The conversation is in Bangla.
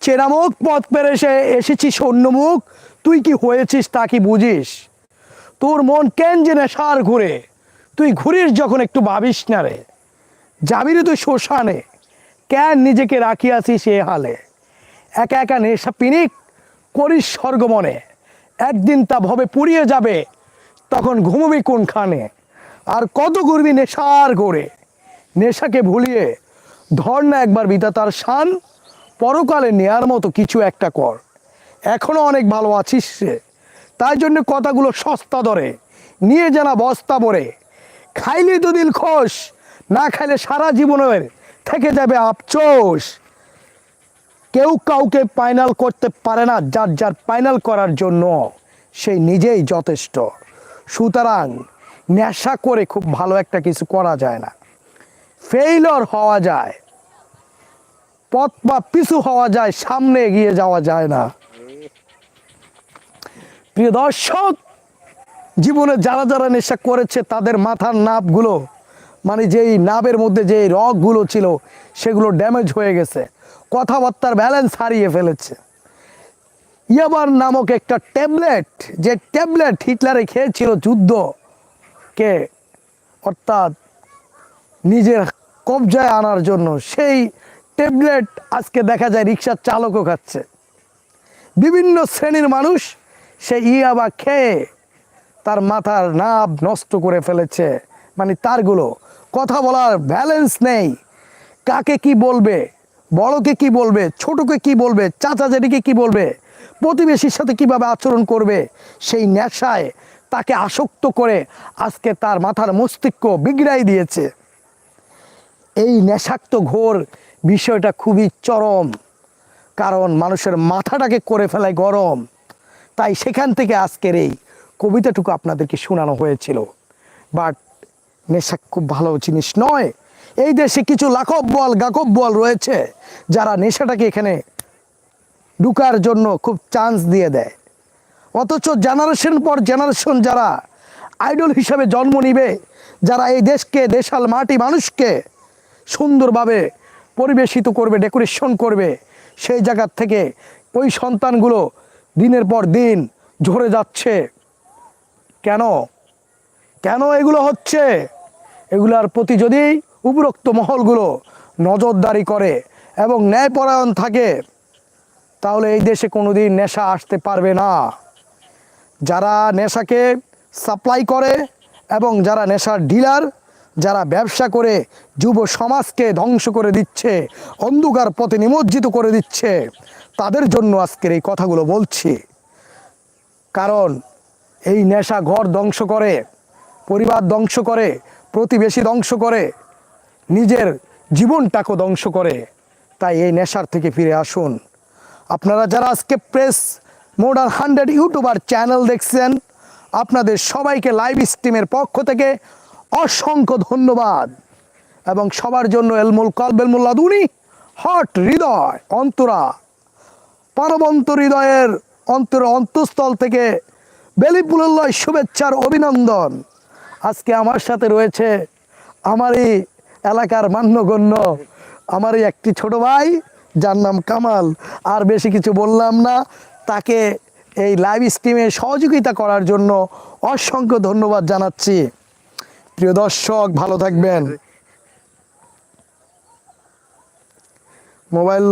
চেনামুখ পথ পেরে এসে এসেছিস অন্যমুখ তুই কি হয়েছিস তা কি বুঝিস? তোর মন কেন যে নেশার ঘুরে? তুই ঘুরিস যখন একটু ভাবিস না রে। যাবি তুই শ্মশানে। কেন নিজেকে রাখিয়াছিস এ হালে? একা একা নেশা পিনিক করিস স্বর্গমনে। একদিন তা ভবে পুড়িয়ে যাবে, তখন ঘুমবি কোনখানে? আর কত ঘুরবি নেশার করে নেশাকে ভুলিয়ে ধর না একবার বিধাতার শান পরকালে নেয়ার মতো কিছু একটা কর। এখনও অনেক ভালো আছিস রে। তাই জন্য কথাগুলো সস্তা ধরে নিয়ে জানা বস্তা ভরে। খাইলে তো দিল খোশ, না খাইলে সারা জীবনের থেকে যাবে আফচোস কেউ কাউকে ফাইনাল করতে পারে না যার যার ফাইনাল করার জন্য। সেই নিজেই যথেষ্ট। সুতরাং নেশা করে খুব ভালো একটা কিছু করা যায় না। ফেইলর হওয়া যায়। পথ বা পিছু হওয়া যায়, সামনে এগিয়ে যাওয়া যায় না। প্রিয় দর্শক, জীবনে যারা যারা নেশা করেছে, তাদের মাথার নাপগুলো মানে যেই নাবের মধ্যে যে রগগুলো ছিল, সেগুলো ড্যামেজ হয়ে গেছে। কথাবার্তার ব্যালেন্স হারিয়ে ফেলেছে। ইয়াবার নামক একটা ট্যাবলেট যে ট্যাবলেট হিটলারে খেয়েছিল যুদ্ধকে, অর্থাৎ নিজের কবজায় আনার জন্য সেই ট্যাবলেট আজকে দেখা যায় রিক্সার চালকও খাচ্ছে। বিভিন্ন শ্রেণির মানুষ সেই ইয়াবা খেয়ে তার মাথার নাভ নষ্ট করে ফেলেছে। মানে তারগুলো, কথা বলার ব্যালেন্স নেই। কাকে কি বলবে, বড়কে কি বলবে, ছোটকে কি বলবে, চাচা জেঠিকে কি বলবে, প্রতিবেশীর সাথে কীভাবে আচরণ করবে, সেই নেশায় তাকে আসক্ত করে আজকে তার মাথার মস্তিষ্ক বিগড়াই দিয়েছে। এই নেশাক্ত ঘোর বিষয়টা খুবই চরম। কারণ মানুষের মাথাটাকে করে ফেলায় গরম। তাই সেখান থেকে আজকের এই কবিতাটুকু আপনাদেরকে শোনানো হয়েছিল। বাট নেশা খুব ভালো জিনিস নয়। এই দেশে কিছু লাখব বল গাকব বল রয়েছে যারা নেশাটাকে এখানে ঢুকার জন্য খুব চান্স দিয়ে দেয়। অথচ জেনারেশন পর জেনারেশন যারা আইডল হিসাবে জন্ম নিবে, যারা এই দেশকে, দেশাল মাটি মানুষকে সুন্দরভাবে পরিবেশিত করবে ডেকোরেশন করবে। সেই জায়গার থেকে ওই সন্তানগুলো দিনের পর দিন ঝরে যাচ্ছে। কেন? কেন এগুলো হচ্ছে? এগুলার প্রতি যদি উপরোক্ত মহলগুলো নজরদারি করে এবং ন্যায়পরায়ণ থাকে, তাহলে এই দেশে কোনো দিন নেশা আসতে পারবে না। যারা নেশাকে সাপ্লাই করে এবং যারা নেশার ডিলার যারা ব্যবসা করে যুব সমাজকে ধ্বংস করে দিচ্ছে, অন্ধকার পথে নিমজ্জিত করে দিচ্ছে, তাদের জন্য আজকের এই কথাগুলো বলছি। কারণ এই নেশা ঘর ধ্বংস করে, পরিবার ধ্বংস করে, প্রতিবেশী ধ্বংস করে, নিজের জীবনটাকে ধ্বংস করে, তাই এই নেশার থেকে ফিরে আসুন। আপনারা যারা আজকে প্রেস মোডার হান্ড্রেড ইউটিউবার চ্যানেল দেখছেন, আপনাদের সবাইকে লাইভ স্ট্রিমের পক্ষ থেকে অসংখ্য ধন্যবাদ। এবং সবার জন্য এলমুল কলবেলমুল আদুনি হট হৃদয়, অন্তরা, পারবন্ত হৃদয়ের অন্তর অন্তঃস্থল থেকে বেলিপুল্লয় শুভেচ্ছার অভিনন্দন। আজকে আমার সাথে রয়েছে আমারই এলাকার মান্যগণ্য, আমারই একটি ছোট ভাই, যার নাম কামাল। আর বেশি কিছু বললাম না, তাকে এই লাইভ স্ট্রিমে সহযোগিতা করার জন্য অসংখ্য ধন্যবাদ জানাচ্ছি। প্রিয় দর্শক ভালো থাকবেন। মোবাইল